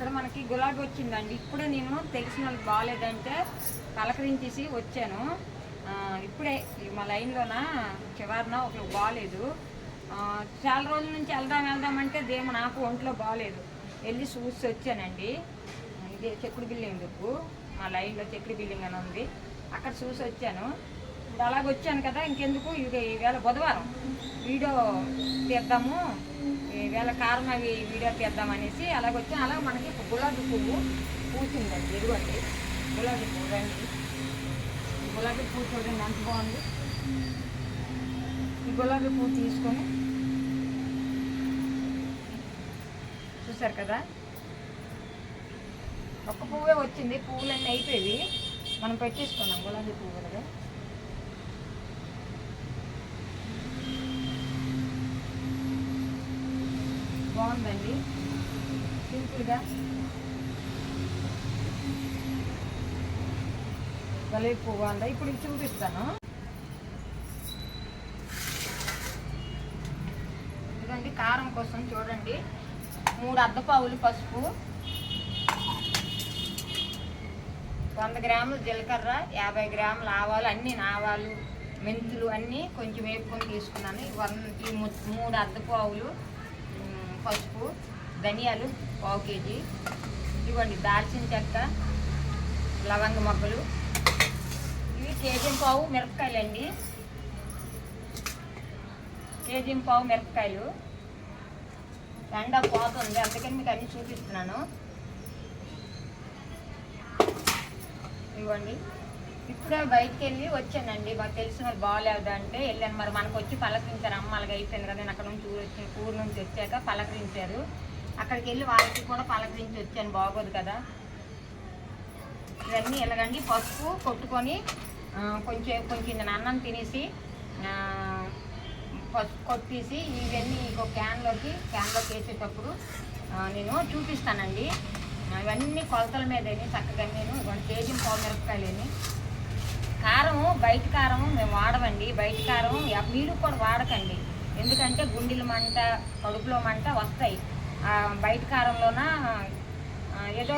ఇక్కడ మనకి గులాబీ వచ్చిందండి. ఇప్పుడే నేను తెలిసిన వాళ్ళకి బాగాలేదంటే పలకరించేసి వచ్చాను. ఇప్పుడే ఈ మా లైన్లోన చివరిన ఒకరు బాగాలేదు. చాలా రోజుల నుంచి వెళ్దాం వెళ్దామంటే దేమ దేమో నాకు ఒంట్లో బాగాలేదు. వెళ్ళి చూసి వచ్చానండి. ఇది చెక్కుడు బిల్డింగ్ దుప్పు మా లైన్లో చెక్కుడు బిల్డింగ్ అని ఉంది. అక్కడ చూసి వచ్చాను. ఇప్పుడు అలాగ వచ్చాను కదా ఇంకెందుకు? ఇక ఈవేళ బుధవారం వీడియో తీద్దాము ఈవేళ కారం అవి వీడియో తీద్దాం అనేసి అలాగ వచ్చాను. అలాగ మనకి గులాబీ పువ్వు పూసిందండి ఎదుగుండి గులాబీ పువ్వు రండి. గులాబీ పువ్వు చూడండి ఎంత బాగుంది. ఈ గులాబీ పువ్వు తీసుకొని చూసారు కదా? ఒక్క పువ్వే వచ్చింది పువ్వులన్నీ అయిపోయి మనం పెట్టేసుకున్నాం గులాబీ పువ్వులుగా బాగుందండి. సింపుల్గా గులాబీ పువ్వు ఇప్పుడు ఇది చూపిస్తాను. ఇదండి కారం కోసం చూడండి. మూడు అద్దపావులు పసుపు. వంద గ్రాములు జీలకర్ర యాభై గ్రాములు ఆవాలు అన్ని ఆవాలు మెంతులు అన్నీ కొంచెం వేపుకొని తీసుకున్నాను. ఈ వన్ ఈ మూడు అద్దపావులు పసుపు ధనియాలు పావు కేజీ. ఇవ్వండి దాల్చిన చెక్క లవంగ మొగ్గలు. ఇవి కేజీ పావు మిరపకాయలండి. కేజీ పావు మిరపకాయలు. ఎండ పోతుంది అందుకని మీకు అన్ని చూపిస్తున్నాను. ఇవ్వండి. ఇప్పుడే బయటకు వెళ్ళి వచ్చానండి. మాకు తెలిసిన వాళ్ళు బాగాలేదు అంటే వెళ్ళాను. మరి మనకు వచ్చి పలకరించారు. అమ్మ అలాగ అయిపోయింది కదా నేను అక్కడ నుంచి ఊరు వచ్చి ఊరు నుంచి వచ్చాక పలకరించారు. అక్కడికి వెళ్ళి వాళ్ళకి కూడా పలకరించి వచ్చాను. బాగోదు కదా. ఇవన్నీ ఎలాగండి? పసుపు కొట్టుకొని కొంచెం కొంచెం నేను అన్నం తినేసి పసుపు కొట్టేసి ఇవన్నీ ఒక క్యాన్లోకి క్యాన్లోకి వేసేటప్పుడు నేను చూపిస్తానండి. ఇవన్నీ కొలతల మీద చక్కగా నేను వన్ కేజీ పావు మిరపకాయలని కారము బయట కారం మేము వాడమండి. బయట కారం మీరు కూడా వాడకండి. ఎందుకంటే గుండెల మంట కడుపులో మంట వస్తాయి. ఆ, బయట కారంలోన ఏదో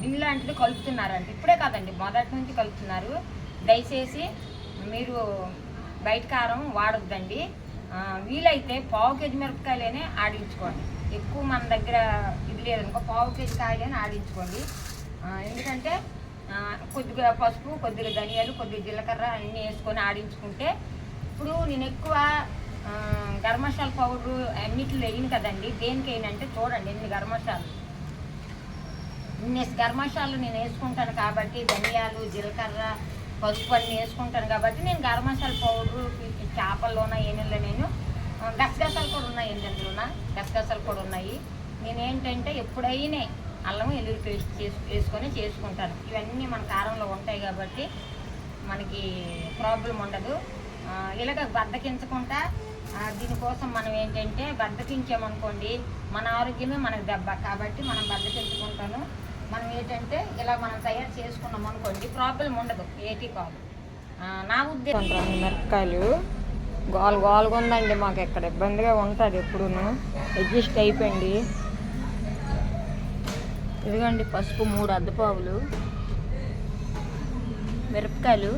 గిన్నె లాంటిది కలుపుతున్నారంట ఇప్పుడే కాదండి మొదటి నుంచి కలుపుతున్నారు. దయచేసి మీరు బయట కారం వాడొద్దండి. వీలైతే పావు కేజీ మిరపకాయలనే ఆడించుకోండి. ఎక్కువ మన దగ్గర ఇది లేదనుకో పావు కేజీ కాయలని ఆడించుకోండి. ఎందుకంటే కొద్దిగా పసుపు కొద్దిగా ధనియాలు కొద్దిగా జీలకర్ర అన్నీ వేసుకొని ఆడించుకుంటే ఇప్పుడు నేను ఎక్కువ ఆ, గరం మసాలా పౌడర్ అన్నిటిలో వేయను కదండి. దేనికి అంటే చూడండి ఎన్ని గరం మసాలు ఇన్ని గరం మసాలాలు నేను వేసుకుంటాను కాబట్టి ధనియాలు జీలకర్ర పసుపు అన్నీ వేసుకుంటాను కాబట్టి నేను గరం మసాలా పౌడర్ చేపల్లోన ఏనుల్లో నేను గసగసాలు కూడా ఉన్నాయి ఏంటంటే గసగసాలు కూడా ఉన్నాయి. నేనేంటంటే ఎప్పుడైనా అల్లం ఎల్లుల్లి పేస్ట్ చేసు వేసుకొని చేసుకుంటాను. ఇవన్నీ మన కారంలో ఉంటాయి కాబట్టి మనకి ప్రాబ్లం ఉండదు. ఇలాగ బద్దకించకుండా దీనికోసం మనం ఏంటంటే బద్దకించామనుకోండి మన ఆరోగ్యమే మనకు దెబ్బ. కాబట్టి మనం బద్దకించుకుంటాను మనం ఏంటంటే ఇలా మనం తయారు చేసుకున్నాం అనుకోండి ప్రాబ్లం ఉండదు. ఏటి కాదు. నా ఉద్దేశం మిరపకాయలు గోల్ గోల్గా ఉందండి మాకు ఇక్కడ ఇబ్బందిగా ఉంటుంది ఎప్పుడూను. అడ్జస్ట్ అయిపోయింది. ఇదిగోండి పసుపు మూడు అద్దపావులు మిరపకాయలు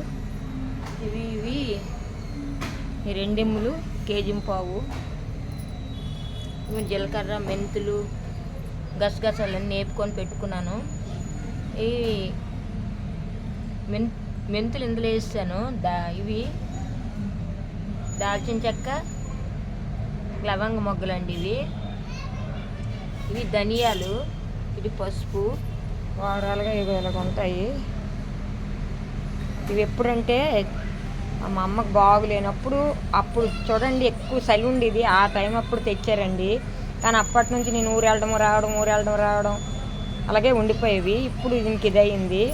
ఇవి ఇవి ఈ రెండెమ్ములు కేజీ పావు జీలకర్ర మెంతులు గసగసాలన్నీ వేపుకొని పెట్టుకున్నాను. ఈ మెన్ మెంతులు ఇందులో వేసాను. దా ఇవి దాల్చిన చెక్క లవంగ మొగ్గలండి ఇవి. ఇవి ధనియాలు ఇది పసుపు. వారాలుగా ఇవి ఇలాగ ఉంటాయి ఇవి ఎప్పుడంటే మా అమ్మకు బాగులేనప్పుడు అప్పుడు చూడండి ఎక్కువ చలి ఉండేది. ఆ టైం అప్పుడు తెచ్చారండి. కానీ అప్పటి నుంచి నేను ఊరు వెళ్ళడం రావడం ఊరు వెళ్ళడం రావడం అలాగే ఉండిపోయేవి. ఇప్పుడు దీనికి ఇది అయింది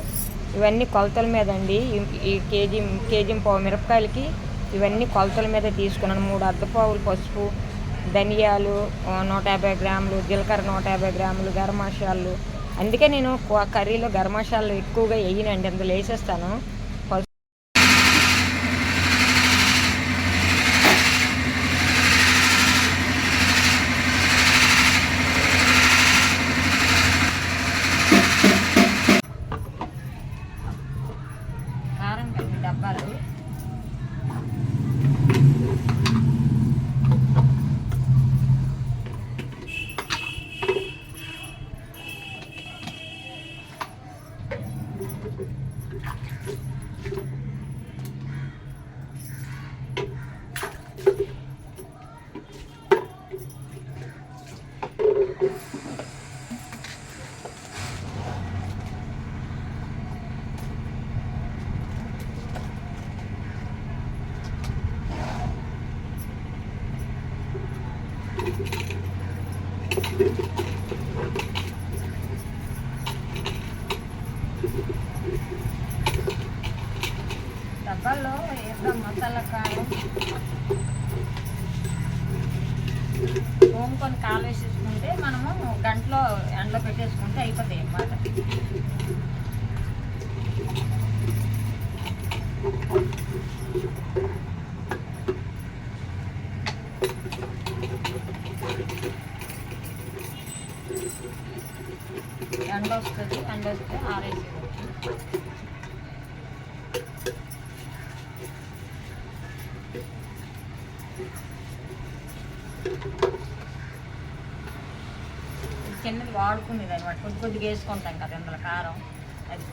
ఇవన్నీ కొలతల మీద అండి ఈ- ఈ కేజీ కేజీ పావు మిరపకాయలకి ఇవన్నీ కొలతల మీద తీసుకున్నాను. మూడు అద్దపావులు పసుపు ధనియాలు నూట యాభై గ్రాములు జీలకర్ర నూట యాభై గ్రాములు గరం మసాలాలు. అందుకే నేను కర్రీలో గరం మసాలాలు ఎక్కువగా వేయనండి అందులో వేసేస్తాను పసుపు డబ్బాల్లో వేద్దాం మసాలా కారం. తోముకొని కాలు వేసేసుకుంటే మనము గంటలో ఎండలో పెట్టేసుకుంటే అయిపోతాయి అన్నమాట ఎండ వస్తుంది ఎండ వస్తే ఆరేసేయచ్చు చిన్నది వాడుకునేది అనమాట కొద్ది కొద్దిగా వేసుకుంటాం కదా ఇందులో కారం. అది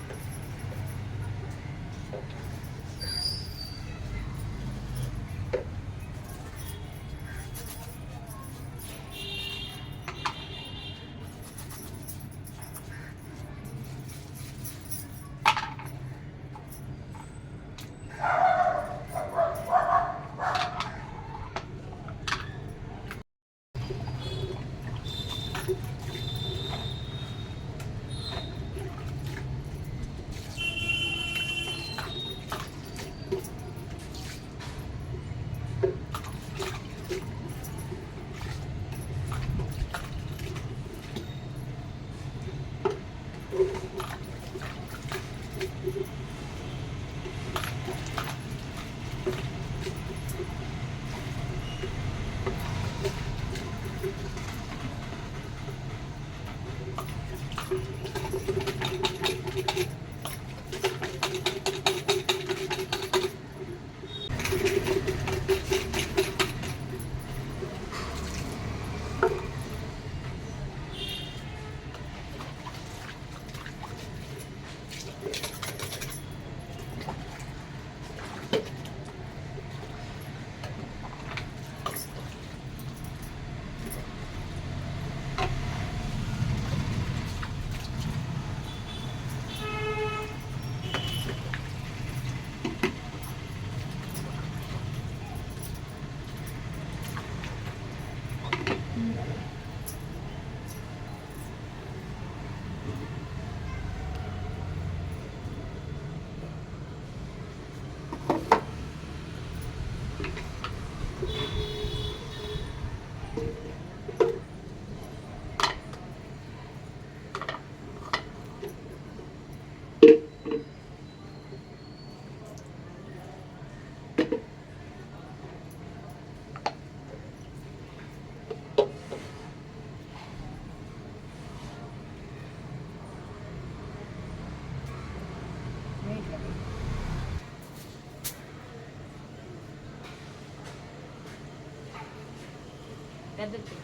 పెద్దది పెట్టు.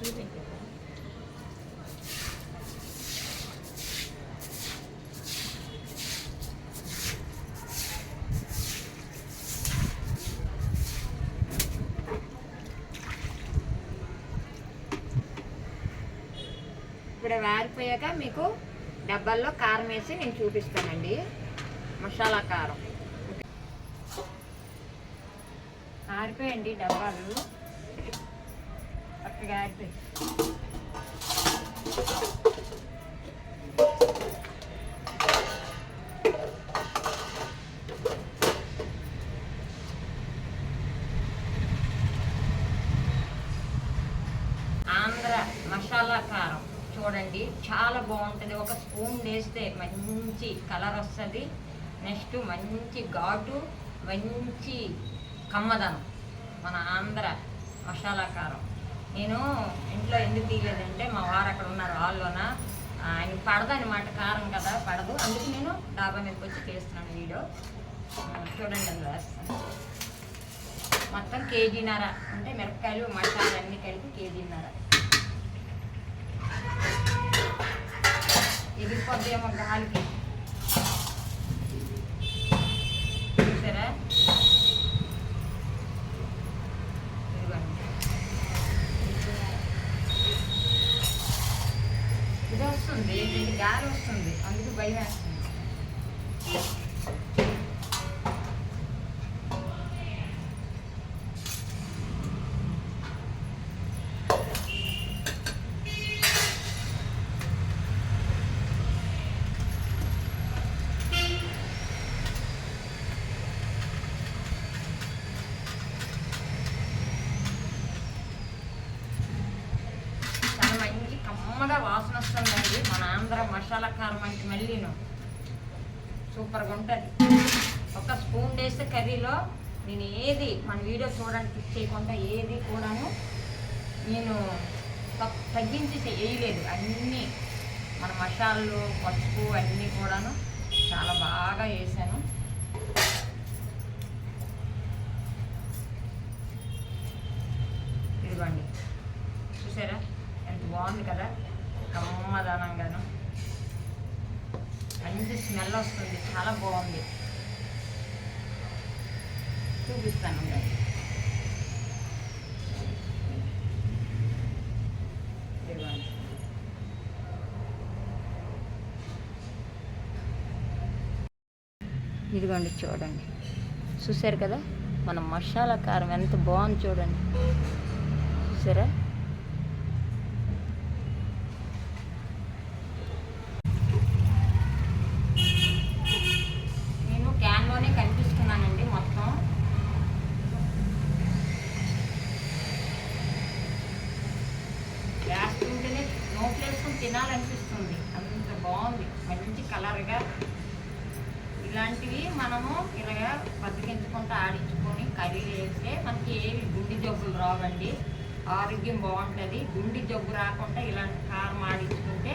చూపించు. ఇప్పుడు వారిపోయాక మీకు డబ్బాల్లో కారం వేసి నేను చూపిస్తానండి. మసాలా కారం. ఆరిపోయండి డబ్బాలు. చక్కగా ఆరిపోయి. ఆంధ్ర మసాలా కారం. చూడండి. చాలా బాగుంటుంది. ఒక స్పూన్ వేస్తే మంచి కలర్ వస్తుంది. నెక్స్ట్ మంచి ఘాటు మంచి కమ్మదనం. మన ఆంధ్ర మసాలా కారం. నేను ఇంట్లో ఎందుకు తీయలేదంటే మా వారు అక్కడ ఉన్నారు వాళ్ళున. ఆయన పడదనమాట కారం కదా పడదు. అందుకు నేను డాబా మీదకి వచ్చి చేస్తున్నాను వీడియో. చూడండి అందులో వేస్తాను. మొత్తం కేజీన్నర అంటే మిరపకాయలు మసాలా అన్నీ కలిపి కేజీన్నర ఎగిరిపోద్దేమో గాలికి చూసారా ఇదిగోండి. ఇది వస్తుంది ఇది గాలి వస్తుంది అందుకు భయం వేస్తుంది వాసన వస్తుందండి. మన ఆంధ్ర మసాలా కారం అంటే మళ్ళీను. సూపర్గా ఉంటుంది. ఒక స్పూన్ వేస్తే కర్రీలో నేను ఏది మన వీడియో చూడడానికి చేయకుండా ఏది కూడాను నేను తగ్గించి చేయలేదు అన్నీ మన మసాలాలు పసుపు అన్నీ కూడాను చాలా బాగా వేసాను. ఇదిగోండి. చూసారా? ఎంత బాగుంది కదా? కమ్మదనంగాను మంచి స్మెల్ వస్తుంది చాలా బాగుంది. చూపిస్తాను ఇదిగోండి. చూడండి. చూసారు కదా? మన మసాలా కారం ఎంత బాగుంది చూడండి. చూసారా నేను క్యాన్లోనే కనిపిస్తున్నానండి మొత్తం వేస్తుంటేనే నోట్లు వేసుకొని తినాలనిపిస్తుంది అంత బాగుంది మంచి కలర్గా ఇలాంటివి మనము ఇలాగా బతికించుకుంటూ ఆడించుకొని కర్రీ వేస్తే మనకి ఏమి గుండె జబ్బులు రావండి ఆరోగ్యం బాగుంటుంది గుండె జబ్బు రాకుండా ఇలాంటి కారం ఆడించుకుంటే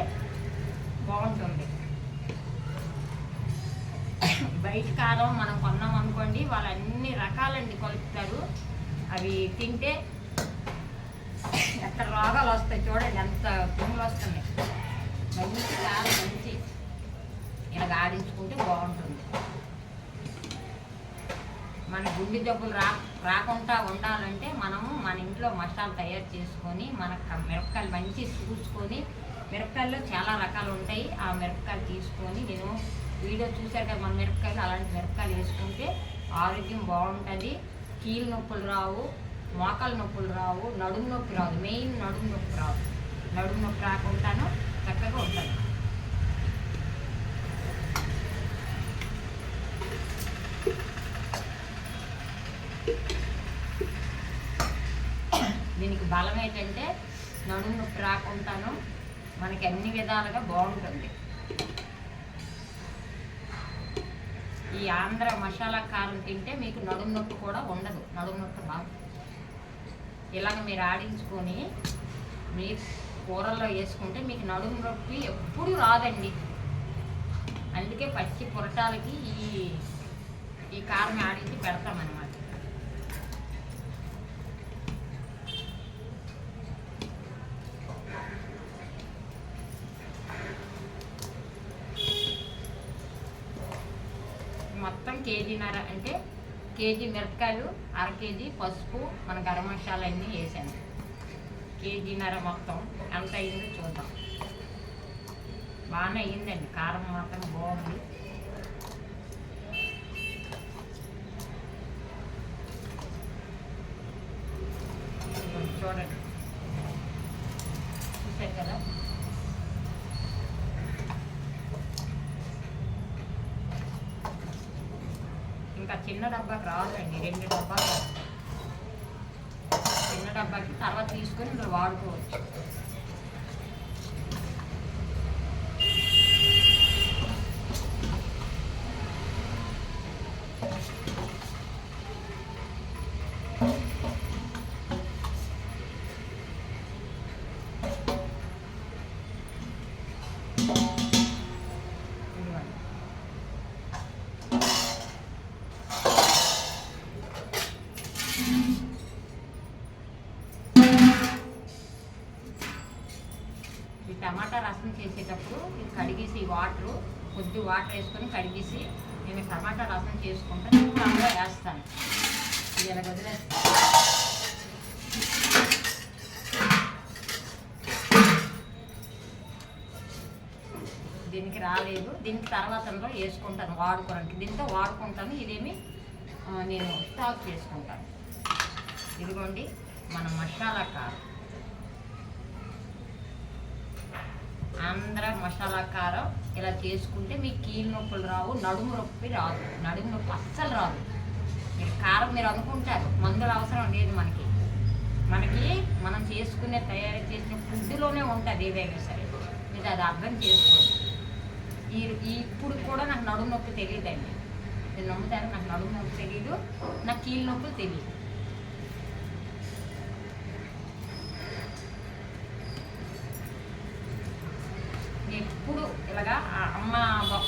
బాగుంటుంది బయట కారం మనం కొన్నాం అనుకోండి వాళ్ళు అన్ని రకాలన్నీ కలుపుతారు. అవి తింటే ఎంత రోగాలు వస్తాయి చూడండి ఎంత తుమ్ములు వస్తున్నాయి. మంచి చాలా మంచి. ఇలా ఆడించుకుంటే బాగుంటుంది. మన గుండె జబ్బులు రా రాకుండా ఉండాలంటే మనము మన ఇంట్లో మసాలా తయారు చేసుకొని మన మిరపకాయలు మంచి చూసుకొని మిరపకాయల్లో చాలా రకాలు ఉంటాయి. ఆ మిరపకాయలు తీసుకొని నేను వీడియో చూశాక కదా మన మిరపకాయలు అలాంటి మిరపకాయలు వేసుకుంటే ఆరోగ్యం బాగుంటుంది. కీలు నొప్పులు రావు మోకాలు నొప్పులు రావు నడుము నొప్పి రాదు. మెయిన్ నడుము నొప్పి రాదు. నడుము నొప్పి రాకుండాను చక్కగా ఉంటుంది. దీనికి బలం ఏంటంటే నడుము నొప్పి రాకుండాను మనకి అన్ని విధాలుగా బాగుంటుంది. ఈ ఆంధ్ర మసాలా కారం తింటే మీకు నడుము నొప్పి కూడా ఉండదు నడుము నొప్పి బాగా ఇలాగ మీరు ఆడించుకొని మీ కూరల్లో వేసుకుంటే మీకు నడుము నొప్పి ఎప్పుడు రాదండి. అందుకే పచ్చి పురటాలకి ఈ ఈ కారం ఆడించి పెడతామన్నమాట మొత్తం కేజీన్నర అంటే కేజీ మిరపకాయలు అర కేజీ పసుపు మన గరం మసాలా అన్నీ వేసాను. కేజీన్నర మొత్తం. ఎంత అయిందో చూద్దాం. బాగానే అయ్యిందండి కారం మాత్రం బాగుంది ఇదిగోండి చూడండి చూసారు కదా ఇంకా చిన్న డబ్బాకి రాదండి రెండు డబ్బాలు. చిన్న డబ్బాకి తర్వాత తీసుకొని ఇందులో వాడుకోవచ్చు. కొద్ది వాటర్ వేసుకొని కడిగేసి నేను టమాటా రసం చేసుకుంటాను ఇప్పుడు అందులో వేస్తాను. ఇది ఇలా వదిలేస్తాను దీనికి రాలేదు. దీనికి తర్వాత వేసుకుంటాను వాడుకోవడానికి. దీంతో వాడుకుంటాను. ఇదేమి నేను స్టాక్ చేసుకుంటాను. ఇదిగోండి మన మసాలా కారం. ఆంధ్ర మసాలా కారం ఇలా చేసుకుంటే మీకు కీళ్ళ నొప్పులు రావు నడుము నొప్పి రాదు. నడుము నొప్పి అస్సలు రాదు. మీరు కారం మీరు అనుకుంటారు మందులు అవసరం లేదు మనకి. మనకి మనం చేసుకునే తయారు చేసిన ఫుడ్లోనే ఉంటుంది ఏదైనా సరే. మీరు అది అర్థం చేసుకోండి. ఈ ఈ ఇప్పుడు కూడా నాకు నడుము నొప్పి తెలియదండి. మీరు నమ్ముతారు నాకు నడుము నొప్పి తెలియదు నాకు కీళ్ళ నొప్పులు తెలియదు ఎప్పుడు ఇలాగా ఆ అమ్మ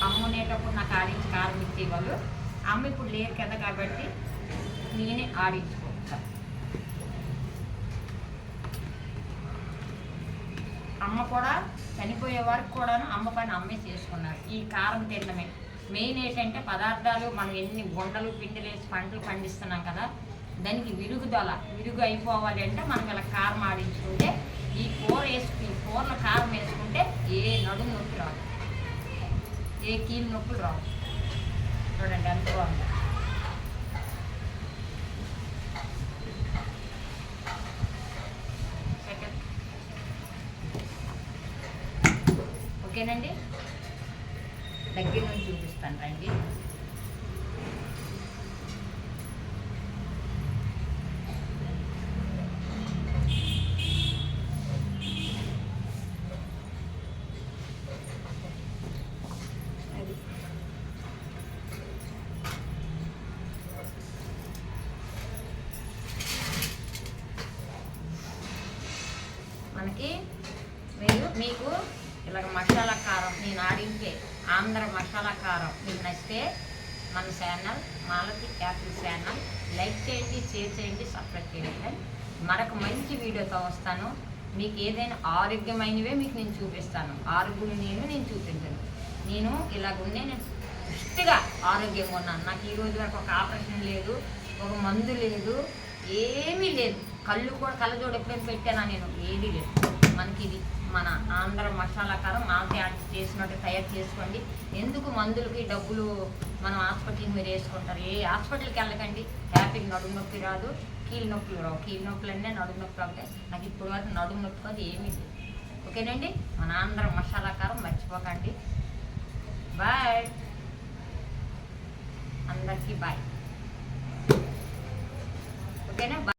అమ్మ ఉండేటప్పుడు నాకు ఆడించి కారం ఇచ్చేవాళ్ళు అమ్మ ఇప్పుడు లేరు కదా కాబట్టి నేనే ఆడించుకుంటాను అమ్మ కూడా చనిపోయే వరకు కూడాను అమ్మ పని అమ్మే చేసుకున్నారు. ఈ కారం తినడమే. మెయిన్ ఏంటంటే పదార్థాలు మనం ఎన్ని గుండలు పిండిలు వేసి పంటలు పండిస్తున్నాం కదా దానికి విరుగుదల విరుగు అయిపోవాలి అంటే మనం ఇలా కారం ఆడించుకుంటే ఈ కూర వేసుకు ఈ కూరలో కారం వేసుకుంటే ఏ నడుము నొప్పి రాదు. ఏ కీలు నొప్పులు రావు. చూడండి ఎంత బాగుంది. ఓకేనండి దగ్గర నుంచి చూపిస్తాను రండి అది మనకి మీరు మీకు ఇలాగ మసాలా కారం నేను ఆడించే ఆంధ్ర మసాలా కారం మీకు నచ్చితే మన channel Malathi apple channel like చేయండి షేర్ చేయండి సబ్స్క్రైబ్ చేయండి. మరొక మంచి వీడియోతో వస్తాను. మీకు ఏదైనా ఆరోగ్యమైనవే మీకు నేను చూపిస్తాను. ఆరోగ్యం నేను నేను చూపించను. నేను ఇలాగుండే నేను పుష్టిగా ఆరోగ్యంగా ఉన్నాను. నాకు ఈ రోజు వరకు ఒక ఆపరేషన్ లేదు ఒక మందు లేదు ఏమీ లేదు. కళ్ళు కూడా కళ్ళజోడు ఎప్పుడైనా పెట్టానా నేను? ఏది లేదు. మనకి ఇది మన ఆంధ్ర మసాలా కారం మాకే యాడ్ చేసినట్టు తయారు చేసుకోండి. ఎందుకు మందులకి డబ్బులు మనం హాస్పిటల్కి మీరు వేసుకుంటారు? ఏ హాస్పిటల్కి వెళ్ళకండి. హ్యాపీకి నడుము నొప్పి రాదు. కీళ్ళ నొప్పులు రావు. కీళ్ళ నొప్పులు అన్నీ నడుము నొప్పి అవుతాయి. నాకు ఇప్పుడు వరకు నడుము నొప్పి కాదు ఏమీ లేదు. ఓకేనండి? మన ఆంధ్ర మసాలా కారం మర్చిపోకండి. బాయ్. అందరికీ బాయ్. ఓకేనా?